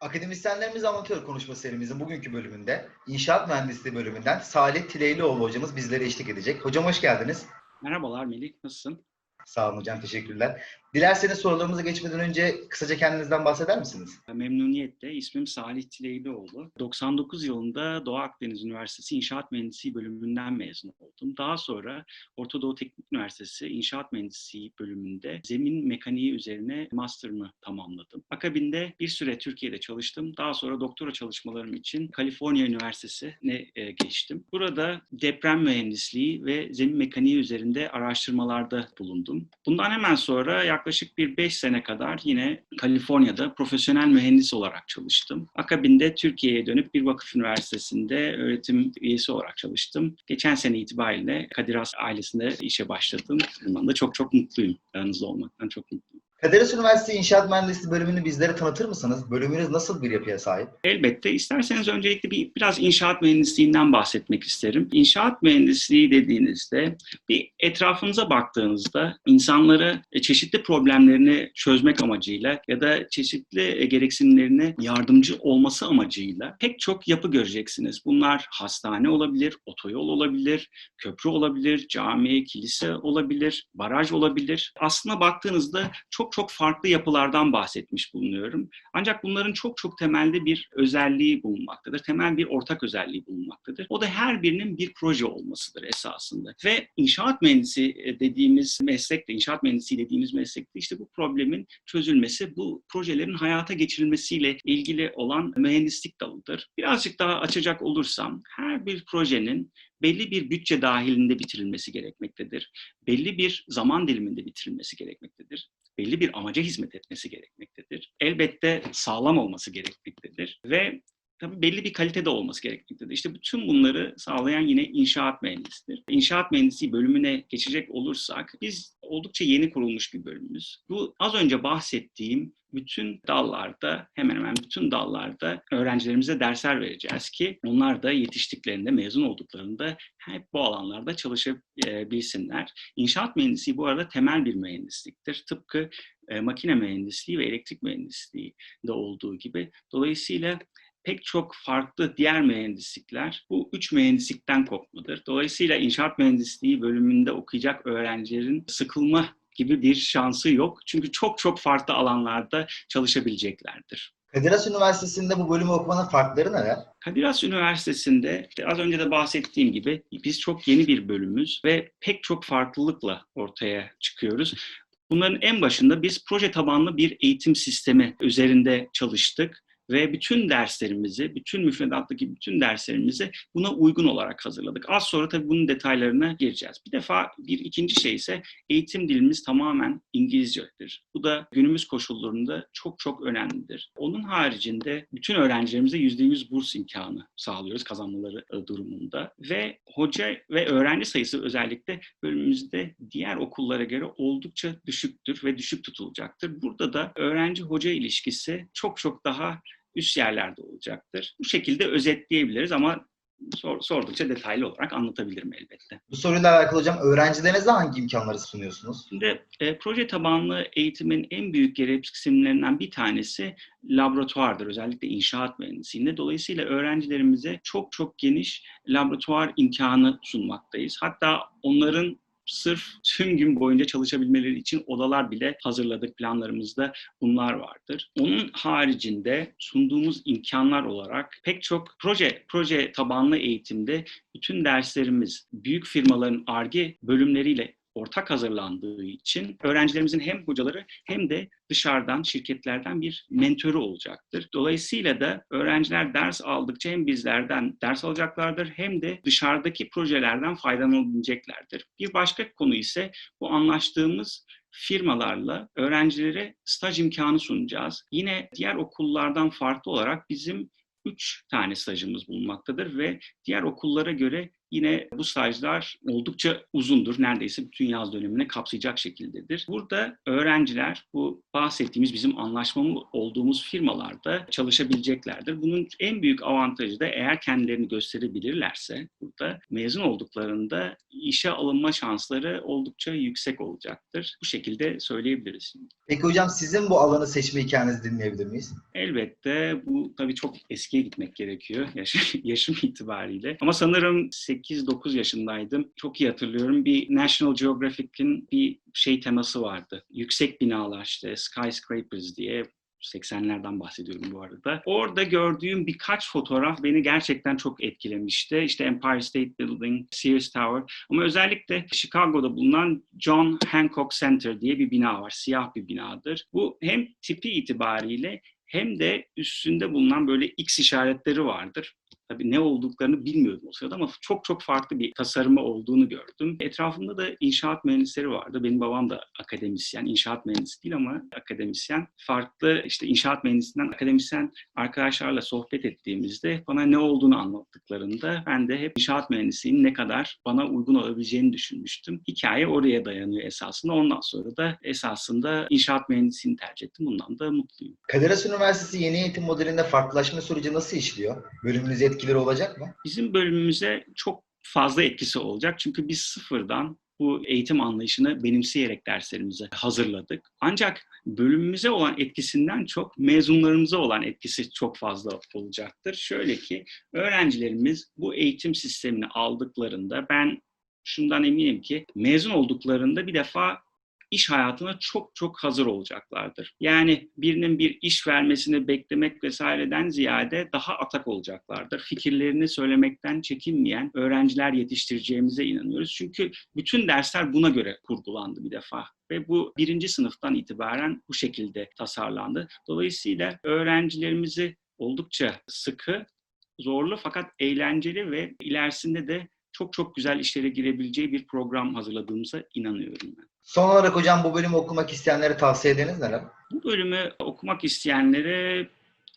Akademisyenlerimiz Amatör konuşma serimizin bugünkü bölümünde İnşaat Mühendisliği bölümünden Salih Tileylioğlu hocamız bizlere eşlik edecek. Hocam hoş geldiniz. Merhabalar Melih, nasılsın? Sağ olun hocam, teşekkürler. Dilerseniz sorularımıza geçmeden önce kısaca kendinizden bahseder misiniz? Memnuniyetle. İsmim Salih Tileylioğlu. 99 yılında Doğu Akdeniz Üniversitesi İnşaat Mühendisliği bölümünden mezun oldum. Daha sonra Orta Doğu Teknik Üniversitesi İnşaat Mühendisliği bölümünde zemin mekaniği üzerine master'ımı tamamladım. Akabinde bir süre Türkiye'de çalıştım. Daha sonra doktora çalışmalarım için Kaliforniya Üniversitesi'ne e, geçtim. Burada deprem mühendisliği ve zemin mekaniği üzerinde araştırmalarda bulundum. Bundan hemen sonra yaklaşık bir 5 sene kadar yine Kaliforniya'da profesyonel mühendis olarak çalıştım. Akabinde Türkiye'ye dönüp bir vakıf üniversitesinde öğretim üyesi olarak çalıştım. Geçen sene itibariyle Kadir Has ailesinde işe başladım. Bundan da çok çok mutluyum. Aranızda olmaktan çok mutluyum. Kadir Has Üniversitesi İnşaat Mühendisliği bölümünü bizlere tanıtır mısınız? Bölümünüz nasıl bir yapıya sahip? Elbette. İsterseniz öncelikle bir biraz inşaat mühendisliğinden bahsetmek isterim. İnşaat mühendisliği dediğinizde bir etrafınıza baktığınızda insanları e, çeşitli problemlerini çözmek amacıyla ya da çeşitli e, gereksinimlerine yardımcı olması amacıyla pek çok yapı göreceksiniz. Bunlar hastane olabilir, otoyol olabilir, köprü olabilir, cami, kilise olabilir, baraj olabilir. Aslına baktığınızda çok çok farklı yapılardan bahsetmiş bulunuyorum. Ancak bunların çok çok temelde bir özelliği bulunmaktadır. Temel bir ortak özelliği bulunmaktadır. O da her birinin bir proje olmasıdır esasında. Ve inşaat mühendisi e, dediğimiz meslekte, inşaat mühendisi dediğimiz meslekte işte bu problemin çözülmesi, bu projelerin hayata geçirilmesiyle ilgili olan mühendislik dalıdır. Birazcık daha açacak olursam, her bir projenin belli bir bütçe dahilinde bitirilmesi gerekmektedir. Belli bir zaman diliminde bitirilmesi gerekmektedir belli bir amaca hizmet etmesi gerekmektedir. Elbette sağlam olması gerekmektedir ve tabii belli bir kalitede olması gerekmektedir. İşte bütün bunları sağlayan yine inşaat mühendisidir. İnşaat mühendisliği bölümüne geçecek olursak biz oldukça yeni kurulmuş bir bölümümüz. Bu az önce bahsettiğim bütün dallarda, hemen hemen bütün dallarda öğrencilerimize dersler vereceğiz ki onlar da yetiştiklerinde, mezun olduklarında hep bu alanlarda çalışabilsinler. İnşaat mühendisliği bu arada temel bir mühendisliktir. Tıpkı e, makine mühendisliği ve elektrik mühendisliği de olduğu gibi. Dolayısıyla pek çok farklı diğer mühendislikler bu üç mühendislikten kopmadır. Dolayısıyla inşaat mühendisliği bölümünde okuyacak öğrencilerin sıkılma gibi bir şansı yok. Çünkü çok çok farklı alanlarda çalışabileceklerdir. Kadir Has Üniversitesi'nde bu bölümü okumanın farkları neler? Kadir Has Üniversitesi'nde işte az önce de bahsettiğim gibi biz çok yeni bir bölümümüz ve pek çok farklılıkla ortaya çıkıyoruz. Bunların en başında biz proje tabanlı bir eğitim sistemi üzerinde çalıştık ve bütün derslerimizi, bütün müfredattaki bütün derslerimizi buna uygun olarak hazırladık. Az sonra tabii bunun detaylarına gireceğiz. Bir defa bir ikinci şey ise eğitim dilimiz tamamen İngilizcedir. Bu da günümüz koşullarında çok çok önemlidir. Onun haricinde bütün öğrencilerimize %100 burs imkanı sağlıyoruz kazanmaları e, durumunda ve hoca ve öğrenci sayısı özellikle bölümümüzde diğer okullara göre oldukça düşüktür ve düşük tutulacaktır. Burada da öğrenci-hoca ilişkisi çok çok daha üst yerlerde olacaktır. Bu şekilde özetleyebiliriz ama sor, sordukça detaylı olarak anlatabilirim elbette. Bu soruyla alakalı hocam öğrencilerinize hangi imkanları sunuyorsunuz? Şimdi e, proje tabanlı eğitimin en büyük gereksinimlerinden bir tanesi laboratuvardır. Özellikle inşaat mühendisliğinde. Dolayısıyla öğrencilerimize çok çok geniş laboratuvar imkanı sunmaktayız. Hatta onların sırf tüm gün boyunca çalışabilmeleri için odalar bile hazırladık. Planlarımızda bunlar vardır. Onun haricinde sunduğumuz imkanlar olarak pek çok proje proje tabanlı eğitimde bütün derslerimiz büyük firmaların ARGE bölümleriyle ortak hazırlandığı için öğrencilerimizin hem hocaları hem de dışarıdan, şirketlerden bir mentörü olacaktır. Dolayısıyla da öğrenciler ders aldıkça hem bizlerden ders alacaklardır hem de dışarıdaki projelerden faydalanabileceklerdir. Bir başka konu ise bu anlaştığımız firmalarla öğrencilere staj imkanı sunacağız. Yine diğer okullardan farklı olarak bizim üç tane stajımız bulunmaktadır ve diğer okullara göre yine bu stajlar oldukça uzundur. Neredeyse bütün yaz dönemini kapsayacak şekildedir. Burada öğrenciler bu bahsettiğimiz bizim anlaşmalı olduğumuz firmalarda çalışabileceklerdir. Bunun en büyük avantajı da eğer kendilerini gösterebilirlerse burada mezun olduklarında işe alınma şansları oldukça yüksek olacaktır. Bu şekilde söyleyebiliriz. Peki hocam sizin bu alanı seçme hikayenizi dinleyebilir miyiz? Elbette bu tabii çok eskiye gitmek gerekiyor yaş- yaşım itibariyle. Ama sanırım 8-9 yaşındaydım. Çok iyi hatırlıyorum. Bir National Geographic'in bir şey teması vardı. Yüksek binalar işte skyscrapers diye 80'lerden bahsediyorum bu arada. Orada gördüğüm birkaç fotoğraf beni gerçekten çok etkilemişti. İşte Empire State Building, Sears Tower ama özellikle Chicago'da bulunan John Hancock Center diye bir bina var. Siyah bir binadır. Bu hem tipi itibariyle hem de üstünde bulunan böyle X işaretleri vardır. Tabii ne olduklarını bilmiyordum o sırada ama çok çok farklı bir tasarımı olduğunu gördüm. Etrafımda da inşaat mühendisleri vardı. Benim babam da akademisyen, inşaat mühendisi değil ama akademisyen. Farklı işte inşaat mühendisinden akademisyen arkadaşlarla sohbet ettiğimizde bana ne olduğunu anlattıklarında ben de hep inşaat mühendisliğinin ne kadar bana uygun olabileceğini düşünmüştüm. Hikaye oraya dayanıyor esasında. Ondan sonra da esasında inşaat mühendisliğini tercih ettim. Bundan da mutluyum. Kadir Has Üniversitesi yeni eğitim modelinde farklılaşma süreci nasıl işliyor? Bölümünüze etkileri olacak mı? Bizim bölümümüze çok fazla etkisi olacak. Çünkü biz sıfırdan bu eğitim anlayışını benimseyerek derslerimizi hazırladık. Ancak bölümümüze olan etkisinden çok mezunlarımıza olan etkisi çok fazla olacaktır. Şöyle ki öğrencilerimiz bu eğitim sistemini aldıklarında ben şundan eminim ki mezun olduklarında bir defa iş hayatına çok çok hazır olacaklardır. Yani birinin bir iş vermesini beklemek vesaireden ziyade daha atak olacaklardır. Fikirlerini söylemekten çekinmeyen öğrenciler yetiştireceğimize inanıyoruz. Çünkü bütün dersler buna göre kurgulandı bir defa ve bu birinci sınıftan itibaren bu şekilde tasarlandı. Dolayısıyla öğrencilerimizi oldukça sıkı, zorlu fakat eğlenceli ve ilerisinde de çok çok güzel işlere girebileceği bir program hazırladığımıza inanıyorum ben. Son olarak hocam bu bölümü okumak isteyenlere tavsiye ediniz neler? Bu bölümü okumak isteyenlere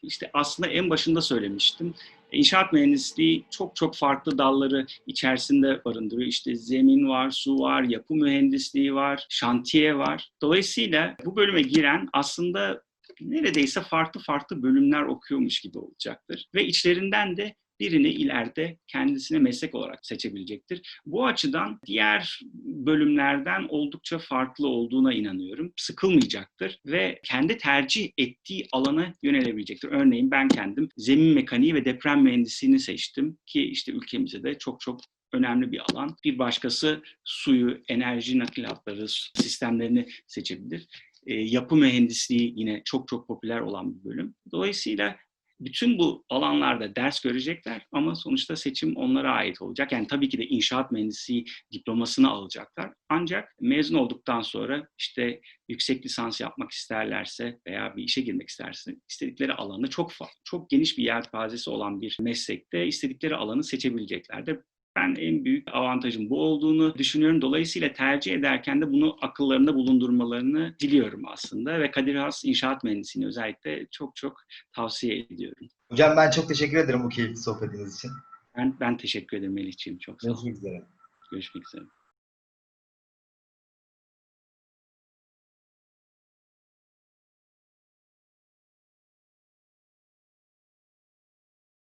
işte aslında en başında söylemiştim. İnşaat mühendisliği çok çok farklı dalları içerisinde barındırıyor. İşte zemin var, su var, yapı mühendisliği var, şantiye var. Dolayısıyla bu bölüme giren aslında neredeyse farklı farklı bölümler okuyormuş gibi olacaktır. Ve içlerinden de birini ileride kendisine meslek olarak seçebilecektir. Bu açıdan diğer bölümlerden oldukça farklı olduğuna inanıyorum. Sıkılmayacaktır ve kendi tercih ettiği alana yönelebilecektir. Örneğin ben kendim zemin mekaniği ve deprem mühendisliğini seçtim ki işte ülkemizde de çok çok önemli bir alan. Bir başkası suyu, enerji nakil hatları sistemlerini seçebilir. E, yapı mühendisliği yine çok çok popüler olan bir bölüm. Dolayısıyla bütün bu alanlarda ders görecekler ama sonuçta seçim onlara ait olacak. Yani tabii ki de inşaat mühendisliği diplomasını alacaklar. Ancak mezun olduktan sonra işte yüksek lisans yapmak isterlerse veya bir işe girmek isterse istedikleri alanı çok çok geniş bir yelpazesi olan bir meslekte istedikleri alanı seçebileceklerdir. Ben en büyük avantajın bu olduğunu düşünüyorum. Dolayısıyla tercih ederken de bunu akıllarında bulundurmalarını diliyorum aslında. Ve Kadir Has İnşaat Mühendisliğini özellikle çok çok tavsiye ediyorum. Hocam ben çok teşekkür ederim bu keyifli sohbetiniz için. Ben, ben teşekkür ederim Melih'ciğim. Çok sağ ol. Görüşmek üzere. Görüşmek üzere.